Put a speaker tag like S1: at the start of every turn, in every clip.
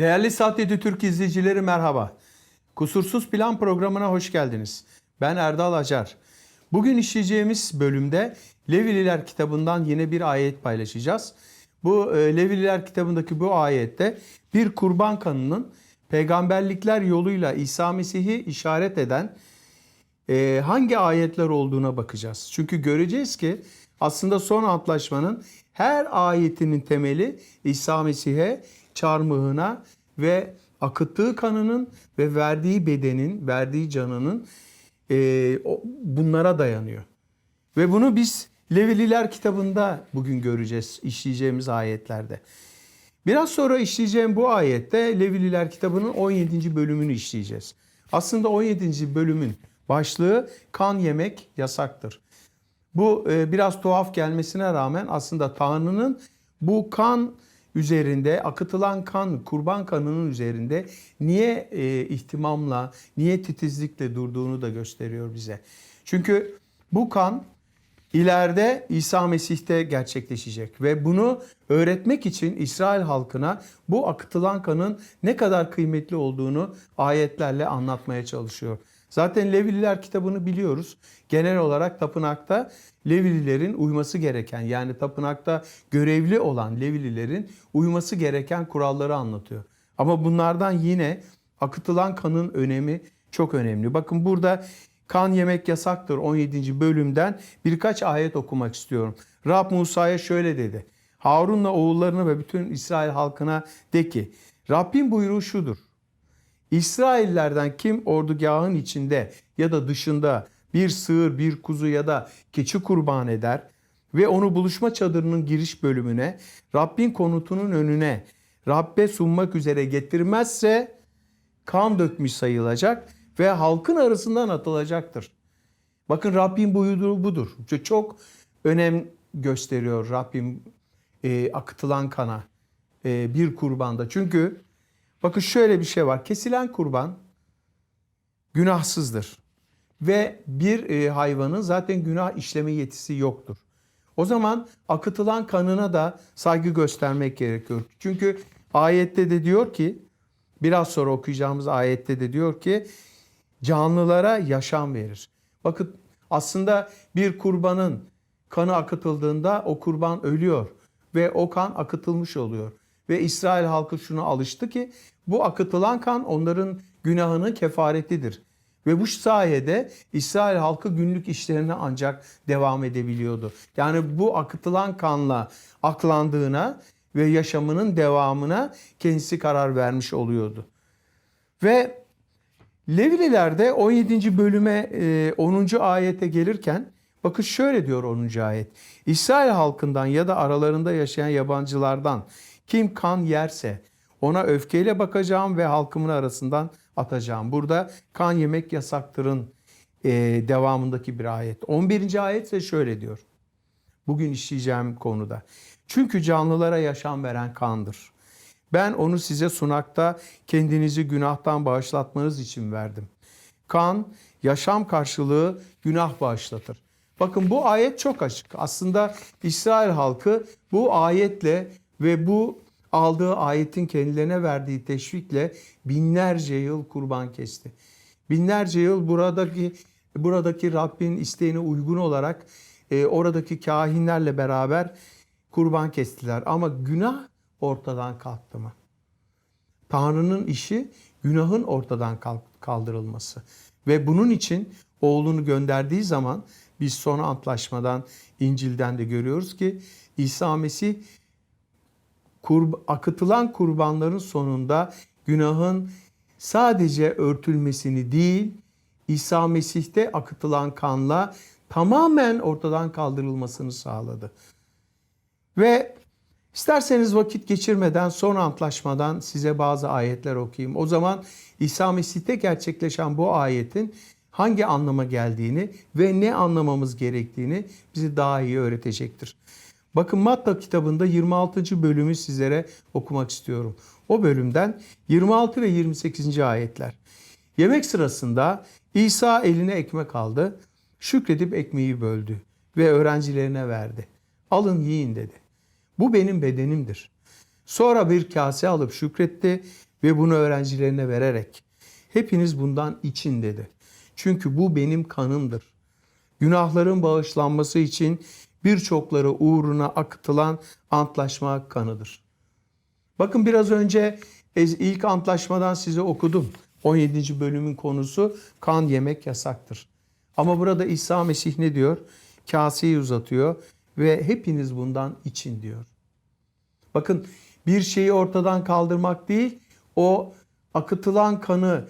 S1: Değerli Saat Türk izleyicileri merhaba. Kusursuz Plan programına hoş geldiniz. Ben Erdal Acar. Bugün işleyeceğimiz bölümde Levililer kitabından yine bir ayet paylaşacağız. Bu e, Levililer kitabındaki bu ayette bir kurban kanının peygamberlikler yoluyla İsa Mesih'i işaret eden e, hangi ayetler olduğuna bakacağız. Çünkü göreceğiz ki aslında son antlaşmanın her ayetinin temeli İsa Mesih'e, çarmıhına ve akıttığı kanının ve verdiği bedenin, verdiği canının e, bunlara dayanıyor. Ve bunu biz Levililer kitabında bugün göreceğiz işleyeceğimiz ayetlerde. Biraz sonra işleyeceğim bu ayette Levililer kitabının 17. bölümünü işleyeceğiz. Aslında 17. bölümün başlığı kan yemek yasaktır. Bu e, biraz tuhaf gelmesine rağmen aslında Tanrı'nın bu kan üzerinde akıtılan kan, kurban kanının üzerinde niye e, ihtimamla, niye titizlikle durduğunu da gösteriyor bize. Çünkü bu kan ileride İsa Mesih'te gerçekleşecek ve bunu öğretmek için İsrail halkına bu akıtılan kanın ne kadar kıymetli olduğunu ayetlerle anlatmaya çalışıyor. Zaten Levililer kitabını biliyoruz. Genel olarak tapınakta Levililerin uyması gereken yani tapınakta görevli olan Levililerin uyması gereken kuralları anlatıyor. Ama bunlardan yine akıtılan kanın önemi çok önemli. Bakın burada kan yemek yasaktır 17. bölümden birkaç ayet okumak istiyorum. Rab Musa'ya şöyle dedi. Harun'la oğullarına ve bütün İsrail halkına de ki Rabbin buyruğu şudur. İsraillerden kim ordugahın içinde ya da dışında bir sığır, bir kuzu ya da keçi kurban eder ve onu buluşma çadırının giriş bölümüne, Rabbin konutunun önüne, Rabbe sunmak üzere getirmezse kan dökmüş sayılacak ve halkın arasından atılacaktır. Bakın Rabbin buyruğu budur. Çok önem gösteriyor Rabbim e, akıtılan kana e, bir kurbanda. Çünkü bakın şöyle bir şey var. Kesilen kurban günahsızdır. Ve bir e, hayvanın zaten günah işleme yetisi yoktur. O zaman akıtılan kanına da saygı göstermek gerekiyor. Çünkü ayette de diyor ki biraz sonra okuyacağımız ayette de diyor ki canlılara yaşam verir. Bakın aslında bir kurbanın kanı akıtıldığında o kurban ölüyor ve o kan akıtılmış oluyor. Ve İsrail halkı şuna alıştı ki bu akıtılan kan onların günahının kefaretidir. Ve bu sayede İsrail halkı günlük işlerine ancak devam edebiliyordu. Yani bu akıtılan kanla aklandığına ve yaşamının devamına kendisi karar vermiş oluyordu. Ve Levililerde 17. bölüme e, 10. ayete gelirken bakın şöyle diyor 10. ayet. İsrail halkından ya da aralarında yaşayan yabancılardan kim kan yerse ona öfkeyle bakacağım ve halkımın arasından atacağım. Burada kan yemek yasaktırın e, devamındaki bir ayet. 11. ayet ise şöyle diyor. Bugün işleyeceğim konuda. Çünkü canlılara yaşam veren kandır. Ben onu size sunakta kendinizi günahtan bağışlatmanız için verdim. Kan, yaşam karşılığı günah bağışlatır. Bakın bu ayet çok açık. Aslında İsrail halkı bu ayetle ve bu aldığı ayetin kendilerine verdiği teşvikle binlerce yıl kurban kesti. Binlerce yıl buradaki buradaki Rabbin isteğine uygun olarak e, oradaki kahinlerle beraber kurban kestiler. Ama günah ortadan kalktı mı? Tanrı'nın işi günahın ortadan kaldırılması. Ve bunun için oğlunu gönderdiği zaman biz son antlaşmadan İncil'den de görüyoruz ki İsa Mesih kurb- akıtılan kurbanların sonunda günahın sadece örtülmesini değil İsa Mesih'te akıtılan kanla tamamen ortadan kaldırılmasını sağladı. Ve isterseniz vakit geçirmeden son antlaşmadan size bazı ayetler okuyayım. O zaman İsa Mesih'te gerçekleşen bu ayetin hangi anlama geldiğini ve ne anlamamız gerektiğini bizi daha iyi öğretecektir. Bakın Matta kitabında 26. bölümü sizlere okumak istiyorum. O bölümden 26 ve 28. ayetler. Yemek sırasında İsa eline ekmek aldı, şükredip ekmeği böldü ve öğrencilerine verdi. Alın yiyin dedi. Bu benim bedenimdir. Sonra bir kase alıp şükretti ve bunu öğrencilerine vererek hepiniz bundan için dedi. Çünkü bu benim kanımdır. Günahların bağışlanması için birçokları uğruna akıtılan antlaşma kanıdır. Bakın biraz önce ez- ilk antlaşmadan size okudum. 17. bölümün konusu kan yemek yasaktır. Ama burada İsa Mesih ne diyor? Kaseyi uzatıyor ve hepiniz bundan için diyor. Bakın bir şeyi ortadan kaldırmak değil, o akıtılan kanı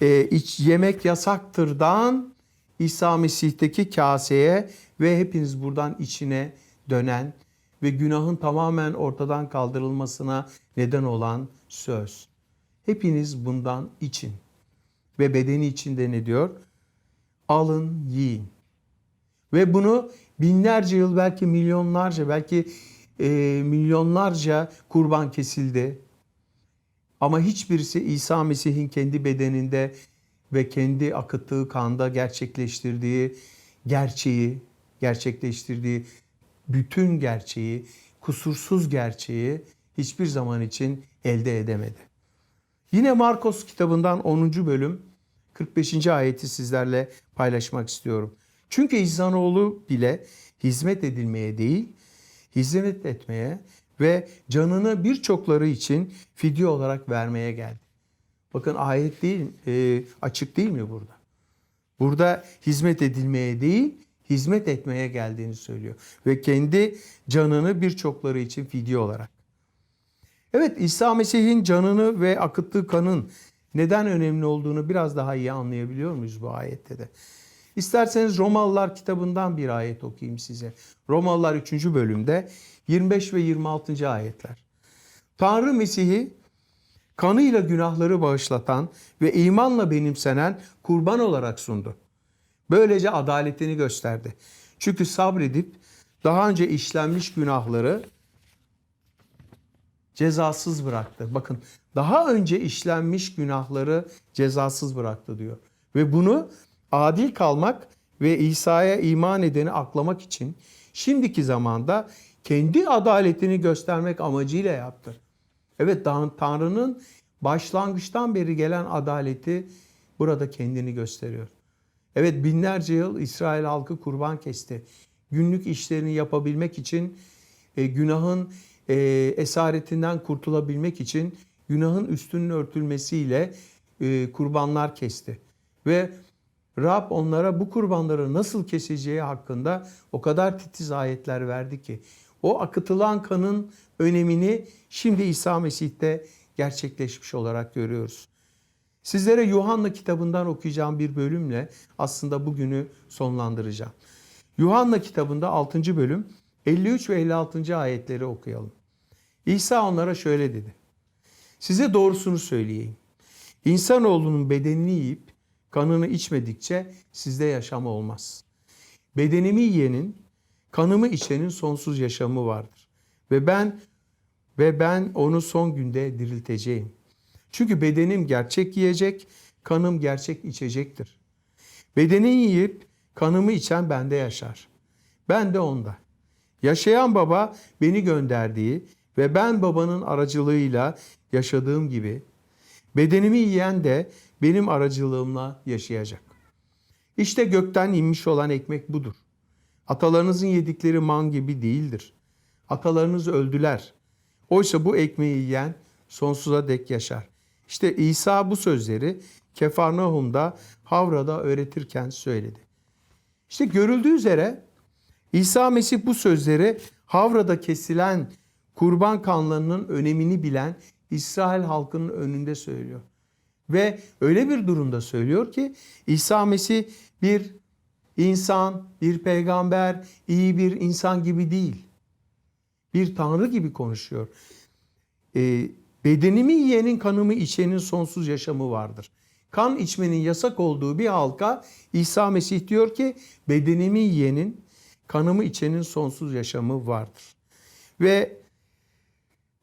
S1: e, iç, yemek yasaktırdan İsa Mesih'teki kaseye ve hepiniz buradan içine dönen ve günahın tamamen ortadan kaldırılmasına neden olan söz. Hepiniz bundan için ve bedeni içinde ne diyor? Alın, yiyin. Ve bunu binlerce yıl belki milyonlarca belki e, milyonlarca kurban kesildi. Ama hiçbirisi İsa Mesih'in kendi bedeninde ve kendi akıttığı kanda gerçekleştirdiği gerçeği, gerçekleştirdiği bütün gerçeği, kusursuz gerçeği hiçbir zaman için elde edemedi. Yine Markos kitabından 10. bölüm 45. ayeti sizlerle paylaşmak istiyorum. Çünkü insanoğlu bile hizmet edilmeye değil, hizmet etmeye ve canını birçokları için fidye olarak vermeye geldi. Bakın ayet değil, e, açık değil mi burada? Burada hizmet edilmeye değil, hizmet etmeye geldiğini söylüyor. Ve kendi canını birçokları için fidye olarak. Evet İsa Mesih'in canını ve akıttığı kanın neden önemli olduğunu biraz daha iyi anlayabiliyor muyuz bu ayette de? İsterseniz Romalılar kitabından bir ayet okuyayım size. Romalılar 3. bölümde 25 ve 26. ayetler. Tanrı Mesih'i kanıyla günahları bağışlatan ve imanla benimsenen kurban olarak sundu. Böylece adaletini gösterdi. Çünkü sabredip daha önce işlenmiş günahları cezasız bıraktı. Bakın daha önce işlenmiş günahları cezasız bıraktı diyor. Ve bunu adil kalmak ve İsa'ya iman edeni aklamak için şimdiki zamanda kendi adaletini göstermek amacıyla yaptı. Evet Tan- Tanrı'nın başlangıçtan beri gelen adaleti burada kendini gösteriyor. Evet binlerce yıl İsrail halkı kurban kesti. Günlük işlerini yapabilmek için e, günahın e, esaretinden kurtulabilmek için günahın üstünün örtülmesiyle e, kurbanlar kesti. Ve Rab onlara bu kurbanları nasıl keseceği hakkında o kadar titiz ayetler verdi ki o akıtılan kanın önemini şimdi İsa Mesih'te gerçekleşmiş olarak görüyoruz. Sizlere Yuhanna kitabından okuyacağım bir bölümle aslında bugünü sonlandıracağım. Yuhanna kitabında 6. bölüm 53 ve 56. ayetleri okuyalım. İsa onlara şöyle dedi. Size doğrusunu söyleyeyim. İnsanoğlunun bedenini yiyip kanını içmedikçe sizde yaşam olmaz. Bedenimi yiyenin, kanımı içenin sonsuz yaşamı vardır. Ve ben ve ben onu son günde dirilteceğim. Çünkü bedenim gerçek yiyecek, kanım gerçek içecektir. Bedeni yiyip kanımı içen bende yaşar. Ben de onda. Yaşayan baba beni gönderdiği ve ben babanın aracılığıyla yaşadığım gibi bedenimi yiyen de benim aracılığımla yaşayacak. İşte gökten inmiş olan ekmek budur. Atalarınızın yedikleri man gibi değildir. Atalarınız öldüler. Oysa bu ekmeği yiyen sonsuza dek yaşar. İşte İsa bu sözleri Kefarnahum'da Havra'da öğretirken söyledi. İşte görüldüğü üzere İsa Mesih bu sözleri Havra'da kesilen kurban kanlarının önemini bilen İsrail halkının önünde söylüyor. Ve öyle bir durumda söylüyor ki İsa Mesih bir insan, bir peygamber, iyi bir insan gibi değil. Bir tanrı gibi konuşuyor. Ee, bedenimi yiyenin kanımı içenin sonsuz yaşamı vardır. Kan içmenin yasak olduğu bir halka İsa Mesih diyor ki bedenimi yiyenin kanımı içenin sonsuz yaşamı vardır. Ve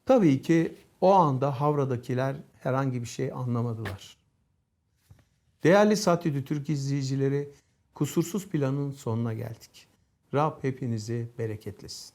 S1: tabii ki o anda Havra'dakiler herhangi bir şey anlamadılar. Değerli Satürü Türk izleyicileri, kusursuz planın sonuna geldik. Rab hepinizi bereketlesin.